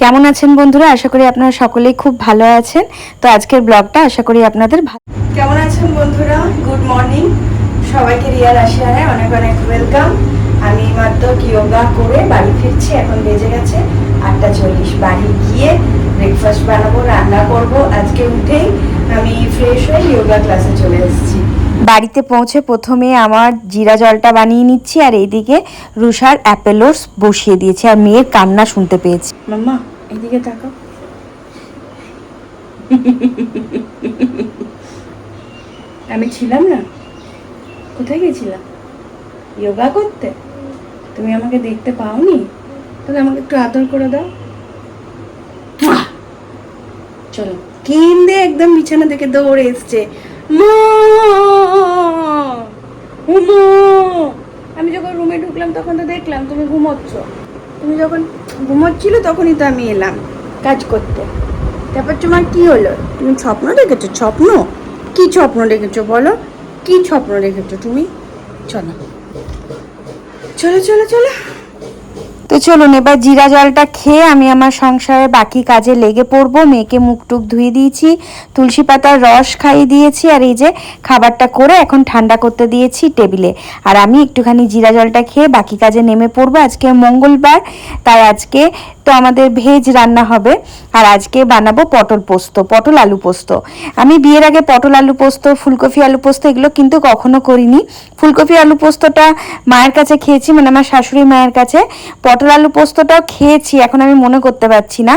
কেমন আছেন বন্ধুরা? আশা করি আপনারা সকলেই খুব ভালো আছেন। তো আজকের ব্লগটা আশা করি আপনাদের ভালো কেমন আছেন বন্ধুরা? গুড মর্নিং সবাইকে রিয়া রাশিয়ায় অনেক অনেক ওয়েলকাম আমি মাত্র যোগা করে বাড়ি ফিরছি, এখন বেজে গেছে আটটা চল্লিশ। বাড়ি গিয়ে ব্রেকফাস্ট বানাবো, রান্না করব। আজকে উঠেই আমি ফ্রেশ হয়ে যোগা ক্লাসে চলে এসেছি। বাড়িতে পৌঁছে প্রথমে আমার জিরা জলটা বানিয়ে নিচ্ছি আর এইদিকে রুষার অ্যাপেলোস বসিয়ে দিয়েছি আর মেয়ের কান্না শুনতে পেয়েছি। এদিকে আমি ছিলাম না। কোথায় গেছিলাম? যোগা করতে? তুমি আমাকে দেখতে পাওনি? তাহলে আমাকে একটু আদর করে দাও। চলো। কেন্দে একদম বিছানা থেকে দৌড়ে এসছে। মা! উমা! আমি যখন রুমে ঢুকলাম, তখন তো দেখলাম তুমি ঘুমোচ্ছ। তুমি যখন ঘুমোচ্ছিল, তখনই তো আমি এলাম কাজ করতে। তারপর তোমার কি হলো? তুমি স্বপ্ন দেখেছ? স্বপ্ন? কি স্বপ্ন দেখেছ বলো? কি স্বপ্ন দেখেছ তুমি? চলো। চলো চলো চলো। তো চলুন, এবার জিরা জলটা খেয়ে আমি আমার সংসারে বাকি কাজে লেগে পড়ব। মেয়েকে মুখ টুক ধুয়ে দিয়েছি, তুলসী পাতার রস খাইয়ে দিয়েছি, আর এই যে খাবারটা করে এখন ঠান্ডা করতে দিয়েছি টেবিলে। আর আমি একটুখানি জিরা জলটা খেয়ে বাকি কাজে নেমে পড়ব। আজকে মঙ্গলবার, তাই আজকে তো আমাদের ভেজ রান্না হবে। আর আজকে বানাবো পটল পোস্ত, পটল আলু পোস্ত। আমি বিয়ের আগে পটল আলু পোস্ত, ফুলকপি আলু পোস্ত এগুলো কিন্তু কখনো করিনি। ফুলকপি আলু পোস্তটা মায়ের কাছে খেয়েছি মানে আমার শাশুড়ি মায়ের কাছে। পটল আলু পোস্তটাও খেয়েছি, এখন আমি মনে করতে পারছি না।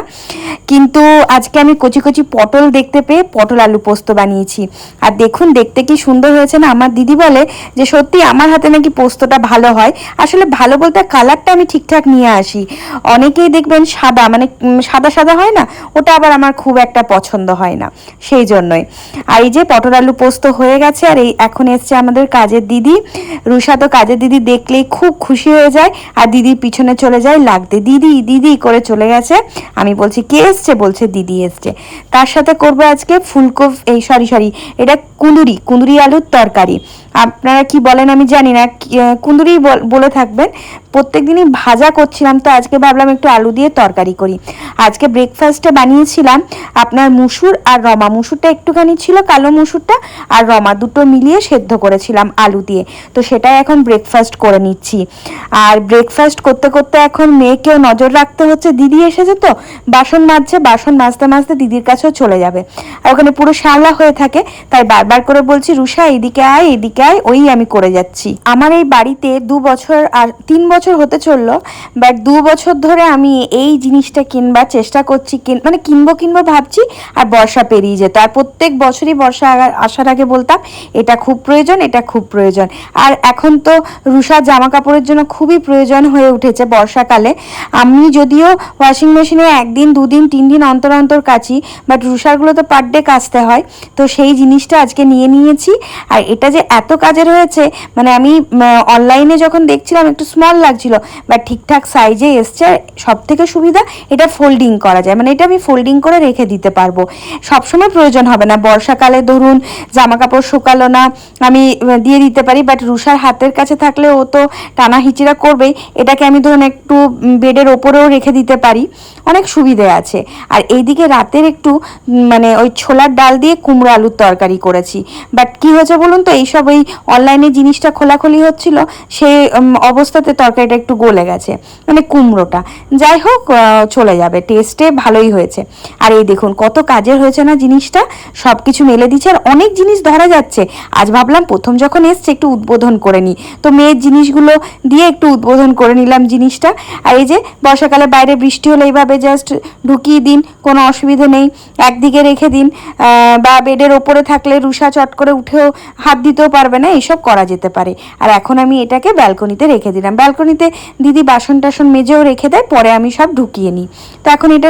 কিন্তু আজকে আমি কচি কচি পটল দেখতে পেয়ে পটল আলু পোস্ত বানিয়েছি। আর দেখুন, দেখতে কি সুন্দর হয়েছে না? আমার দিদি বলে যে, সত্যি আমার হাতে নাকি পোস্তটা ভালো হয়। আসলে ভালো বলতে কালারটা আমি ঠিকঠাক নিয়ে আসি। অনেকেই দেখবেন সাদা মানে সাদা সাদা হয় না? ওটা আবার আমার খুব একটা পছন্দ হয় না। সেই জন্যই। আর এই যে পটল আলু পোস্ত হয়ে গেছে, আর এই এখন এসছে আমাদের কাজের দিদি। রুষা তো কাজের দিদি দেখলেই খুব খুশি হয়ে যায়। আর দিদির পিছনে চলে যায় লাগতে দিদি দিদি করে চলে গেছে। আমি বলছি, কে এসছে? বলছে, দিদি এসছে। তার সাথে করব আজকে ফুলকপ এই সরি সরি এটা কুঁদুরি কুঁদুরি আলুর তরকারি। আপনারা কি বলেন আমি জানি না কুঁদুরি বলে থাকবেন। প্রত্যেক দিনই ভাজা করছিলাম, তো আজকে ভাবলাম একটু আলু দিয়ে তরকারি করি। আজকে ব্রেকফাস্টে বানিয়েছিলাম আপনার মুসুর আর রমা। মুসুরটা একটুখানি ছিল, কালো মুসুরটা আর রমা দুটো মিলিয়ে সেদ্ধ করেছিলাম আলু দিয়ে। তো সেটাই এখন ব্রেকফাস্ট করে নিচ্ছি। আর ব্রেকফাস্ট করতে করতে এখন মেয়েকেও নজর রাখতে হচ্ছে। দিদি এসেছে তো, বাসন মাজছে, বাসন মাজতে মাজতে দিদির কাছেও চলে যাবে। আর ওখানে পুরো শ্যাওলা হয়ে থাকে, তাই বারবার করে বলছি, রুষা, এদিকে আয় এদিকে আয়, ওই আমি করে যাচ্ছি। আমার এই বাড়িতে দু বছর আর তিন বছর হতে চলল বাট দু বছর ধরে আমি এই জিনিসটা কিনবার চেষ্টা করছি মানে কিনবো কিনবো ভাবছি, আর বর্ষা পেরিয়ে যেত। আর প্রত্যেক বছরই বর্ষা আসার আগে বলতাম, এটা খুব প্রয়োজন, এটা খুব প্রয়োজন। আর এখন তো রুষা জামা কাপড়ের জন্য খুবই প্রয়োজন হয়ে উঠেছে বর্ষাকালে। আমি যদিও ওয়াশিং মেশিনে একদিন, দুদিন তিন দিন অন্তর অন্তর কাচি বাট রুষারগুলো তো পার ডে কাচতে হয়, তো সেই জিনিসটা আজকে নিয়ে নিয়েছি। আর এটা যে এত কাজের হয়েছে মানে আমি অনলাইনে যখন দেখছিলাম, একটু স্মল লাগছিল। বাট ঠিকঠাক সাইজে এসছে সব থেকে সুবিধা এটা ফোল্ডিং করা যায়। মানে এটা আমি ফোল্ডিং করে রেখে দিতে পারব। সবসময় প্রয়োজন হবে না। বর্ষাকালে ধরুন জামা কাপড় শুকালো না, আমি দিয়ে দিতে পারি বাট রুষার হাতের কাছে থাকলে ও তো টানা হিচিরা করবেই। এটাকে আমি ধরুন একটু বেডের ওপরেও রেখে দিতে পারি। অনেক সুবিধে আছে। আর এইদিকে রাতের একটু মানে ওই ছোলার ডাল দিয়ে কুমড়ো আলুর তরকারি করেছি। বাট কি হয়েছে বলুন তো, এইসব ওই অনলাইনে জিনিসটা খোলাখুলি হচ্ছিল সেই অবস্থাতে অবস্থাতে তরকারিটা একটু গলে গেছে মানে কুমড়োটা। যাই হোক চলে যাবে টেস্টে ভালোই হয়েছে। আর এই দেখুন, কত কাজের হয়েছে না জিনিসটা সব কিছু মেলে দিচ্ছে। আর অনেক জিনিস ধরা যাচ্ছে। আজ ভাবলাম প্রথম যখন এসছে, একটু উদ্বোধন করে নিই। তো মেয়ের জিনিসগুলো দিয়ে একটু উদ্বোধন করে নিলাম জিনিসটা। আর এই যে, বর্ষাকালে বাইরে বৃষ্টি হলে এইভাবে জাস্ট ঢুকিয়ে দিন, কোনো অসুবিধে নেই। একদিকে রেখে দিন বা বেডের ওপরে থাকলে রুষা চট করে উঠেও হাত দিতেও পারবে না এইসব করা যেতে পারে। আর এখন আমি এটাকে ব্যালকনিতে রেখে দিলাম। ব্যালকনিতে দিদি বাসন টাসন মেজেও রেখে দেয়, পরে আমি সব ঢুকিয়ে নিই। তো এখন এটা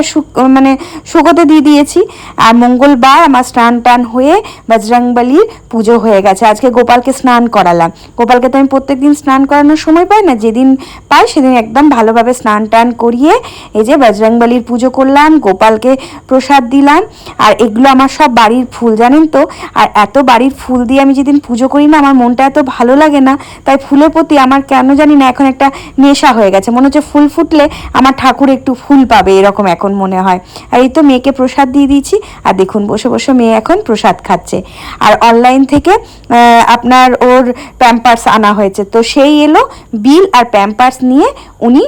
মানে শুকোতে দিয়ে দিয়েছি। আর মঙ্গলবার আমার স্নান টান হয়ে বজরংবলির পুজো হয়ে গেছে। আজকে গোপালকে স্নান করালাম। গোপালকে তো আমি প্রত্যেকদিন স্নান করানোর সময় পাই না, যেদিন পাই সেদিন একদম ভালোভাবে স্নান টান করিয়ে এই যে বজরংবলির পুজো করলাম, গোপালকে প্রসাদ দিলাম। আর এগুলো আমার সব বাড়ির ফুল, জানেন তো? আর এত বাড়ির ফুল দিয়ে আমি যেদিন পুজো করি না, আমার মনটা এত ভালো লাগে না। তাই ফুলের প্রতি আমার কেন জানি না এখন একটা নেশা হয়ে গেছে। মনে হচ্ছে ফুল ফুটলে আমার ঠাকুর একটু ফুল পাবে এরকম এখন মনে হয়। আর এই তো মেয়েকে প্রসাদ দিয়ে দিয়েছি। আর দেখুন বসে বসে মেয়ে এখন প্রসাদ খাচ্ছে। আর অনলাইন থেকে আহ, আপনার ওর প্যাম্পার্স আনা হয়েছে। তো সেই এলো বিল আর প্যাম্পার্স নিয়ে উনি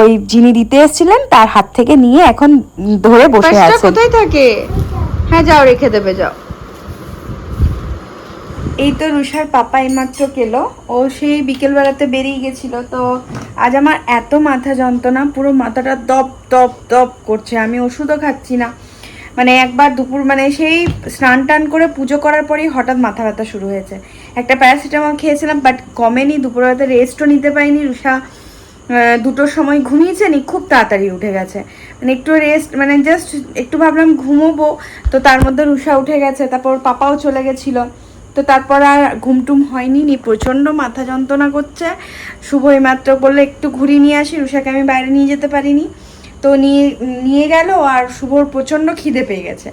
ওই যিনি দিতে এসেছিলেন তার হাত থেকে নিয়ে এখন ধরে বসে আছেন। কোথায় থাকে? হ্যাঁ যাও রেখে দেবে যাও। এই তো রুষার পাপা এইমাত্র কেলো। ও সেই বিকেলবেলাতে বেরিয়ে গেছিল। তো আজ আমার এত মাথা যন্ত্রণা, পুরো মাথাটা দপ দপ দপ করছে। আমি ওষুধও খাচ্ছি না। মানে একবার দুপুর মানে সেই স্নান টান করে পুজো করার পরেই হঠাৎ মাথা ব্যথা শুরু হয়েছে। একটা প্যারাসিটামল খেয়েছিলাম, বাট কমেনি। দুপুরবেলাতে রেস্টও নিতে পারিনি। রুষা দুটোর সময় ঘুমিয়েছে নি, খুব তাড়াতাড়ি উঠে গেছে। মানে একটু রেস্ট মানে জাস্ট একটু ভাবলাম ঘুমোবো। তো তার মধ্যে রুষা উঠে গেছে, তারপর পাপাও চলে গেছিল। তো তারপর আর ঘুমটুম হয়নি, নি প্রচণ্ড মাথা যন্ত্রণা করছে। শুভ মাত্র বললে, একটু ঘুরিয়ে নিয়ে আসি রুষাকে আমি বাইরে নিয়ে যেতে পারিনি। তো নিয়ে নিয়ে গেল আর শুভর প্রচণ্ড খিদে পেয়ে গেছে।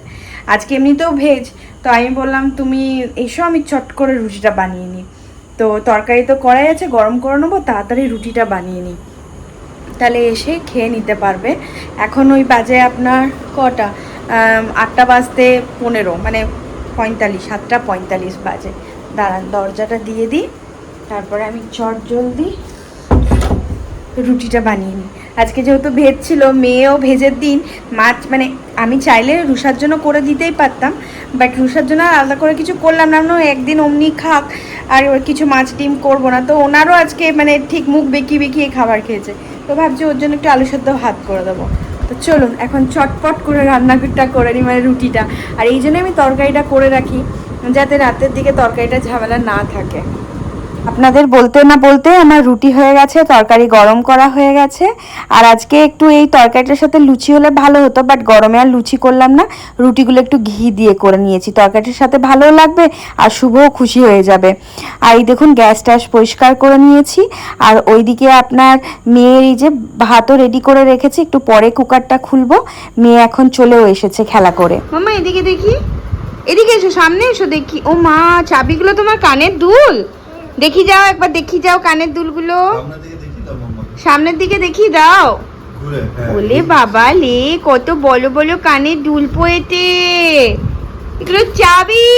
আজকে এমনিতেও ভেজ, তো আমি বললাম, তুমি এসো, আমি চট করে রুটিটা বানিয়ে নিই। তো তরকারি তো করাই আছে, গরম করে নেব, তাড়াতাড়ি রুটিটা বানিয়ে নিই। তাহলে এসে খেয়ে নিতে পারবে। এখন ওই বাজে আপনার কটা? আটটা বাজতে পনেরো মানে পঁয়তাল্লিশ, সাতটা পঁয়তাল্লিশ বাজে। দাঁড়ান, দরজাটা দিয়ে দিই, তারপরে আমি চট জলদি রুটিটা বানিয়ে নিই। আজকে যেহেতু ভেজ ছিল, মেয়েও ভেজের দিন, মাছ মানে আমি চাইলে রুষার জন্য করে দিতেই পারতাম বাট রুষার জন্য আলাদা করে কিছু করলাম না, একদিন অমনি খাক, আর ওর কিছু মাছ ডিম করব না। তো ওনারও আজকে মানে ঠিক মুখ বেঁকিয়ে বেঁকিয়ে খাবার খেয়েছে। তো ভাবছি ওর জন্য একটু আলু সেদ্ধ ভাত করে দেবো। তো চলুন, এখন চটপট করে রান্নাটা করে নিই মানে রুটিটা। আর এই জন্য আমি তরকারিটা করে রাখি, যাতে রাতের দিকে তরকারিটা ঝামেলা না থাকে। আপনাদের বলতে না বলতে আমার রুটি হয়ে গেছে, তরকারি গরম করা হয়ে গেছে। আর আজকে একটু এই তরকারিটার সাথে লুচি হলে ভালো হতো বাট গরমে আর লুচি করলাম না। রুটিগুলো একটু ঘি দিয়ে করে নিয়েছি, তরকারিটার সাথে ভালোও লাগবে আর শুভও খুশি হয়ে যাবে। আর এই দেখুন, গ্যাস ট্যাস পরিষ্কার করে নিয়েছি। আর ওইদিকে আপনার মেয়ের এই যে ভাতও রেডি করে রেখেছি, একটু পরে কুকারটা খুলবো। মেয়ে এখন চলেও এসেছে খেলা করে। মামা, এদিকে দেখি। এদিকে এসো, সামনে এসো দেখি। ও মা, চাবিগুলো তোমার কানের দুল? দেখি যাও, একবার দেখি যাও কানের দুলগুলো। সামনের দিকে দেখি দাও। ওলে বাবা লে, কত বলো বলো কানের দুল পোয়েতে এগুলো চাবি।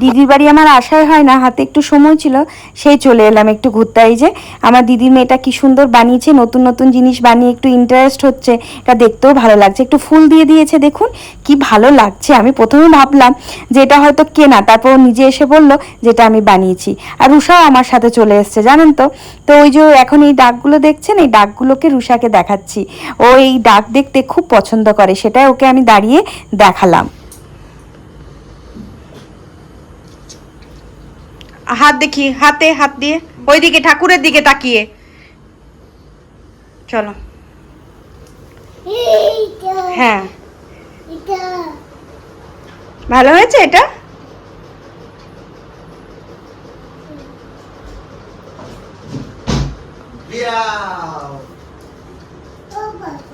দিদির বাড়ি আমার আশাই হয় না, হাতে একটু সময় ছিল, সেই চলে এলাম একটু ঘুরতে। এই যে আমার দিদির মেয়েটা কি সুন্দর বানিয়েছে, নতুন নতুন জিনিস বানিয়ে একটু ইন্টারেস্ট হচ্ছে, এটা দেখতেও ভালো লাগছে। একটু ফুল দিয়ে দিয়েছে, দেখুন, কি ভালো লাগছে। আমি প্রথমে ভাবলাম যে এটা হয়তো কেনা, তারপর নিজে এসে বলল যেটা আমি বানিয়েছি। আর রুষাও আমার সাথে চলে এসছে, জানেন তো? তো ওই যে এখন এই ডাকগুলো দেখছেন, এই ডাকগুলোকে রুষাকে দেখাচ্ছি। ও এই ডাক দেখতে খুব পছন্দ করে, সেটাই ওকে আমি দাঁড়িয়ে দেখালাম। হাত দেখি হাতে হাত দিয়ে ওইদিকে ঠাকুরের দিকে তাকিয়ে। চলো। হ্যাঁ। ভালো হয়েছে এটা? বিয়াও।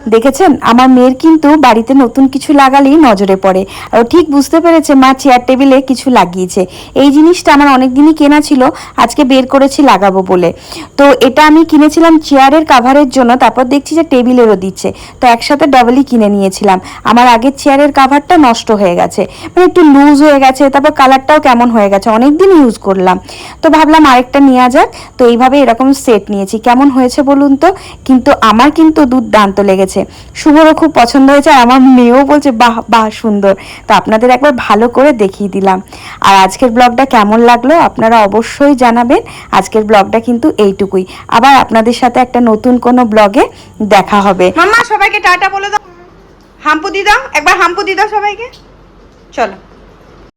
দেখেছেন? আমার মেয়ের কিন্তু বাড়িতে নতুন কিছু লাগালেই নজরে পড়ে। ও ঠিক বুঝতে পেরেছে, মা চেয়ার টেবিলে কিছু লাগিয়েছে। এই জিনিসটা আমার অনেক দিনই কেনা ছিল, আজকে বের করেছি, লাগাবো বলে। তো এটা আমি কিনেছিলাম চেয়ারের কাভারের জন্য, তারপর দেখছি যে টেবিলেরও দিচ্ছে। তো একসাথে ডাবলই কিনে নিয়েছিলাম। আমার আগের চেয়ারের কাভারটা নষ্ট হয়ে গেছে। মানে একটু লুজ হয়ে গেছে, তারপর কালারটাও কেমন হয়ে গেছে অনেক দিন ইউজ করলাম। তো ভাবলাম আরেকটা নেওয়া যাক। তো এইভাবে এরকম সেট নিয়েছি। কেমন হয়েছে বলুন তো? কিন্তু আমার কিন্তু দুর্দান্ত লেগেছে। শুভরও খুব পছন্দ হয়েছে আর আমার মেয়েও বলছে, বাহ বাহ, সুন্দর। তো আপনাদের একবার ভালো করে দেখিয়ে দিলাম। আর আজকের ব্লগটা কেমন লাগল আপনারা অবশ্যই জানাবেন। আজকের ব্লগটা কিন্তু এইটুকুই। আবার আপনাদের সাথে একটা নতুন কোনো ব্লগে দেখা হবে। মাম্মা, সবাইকে টাটা বলে দাও। হাম্পু দিদা একবার হাম্পু দিদা সবাইকে। চলো।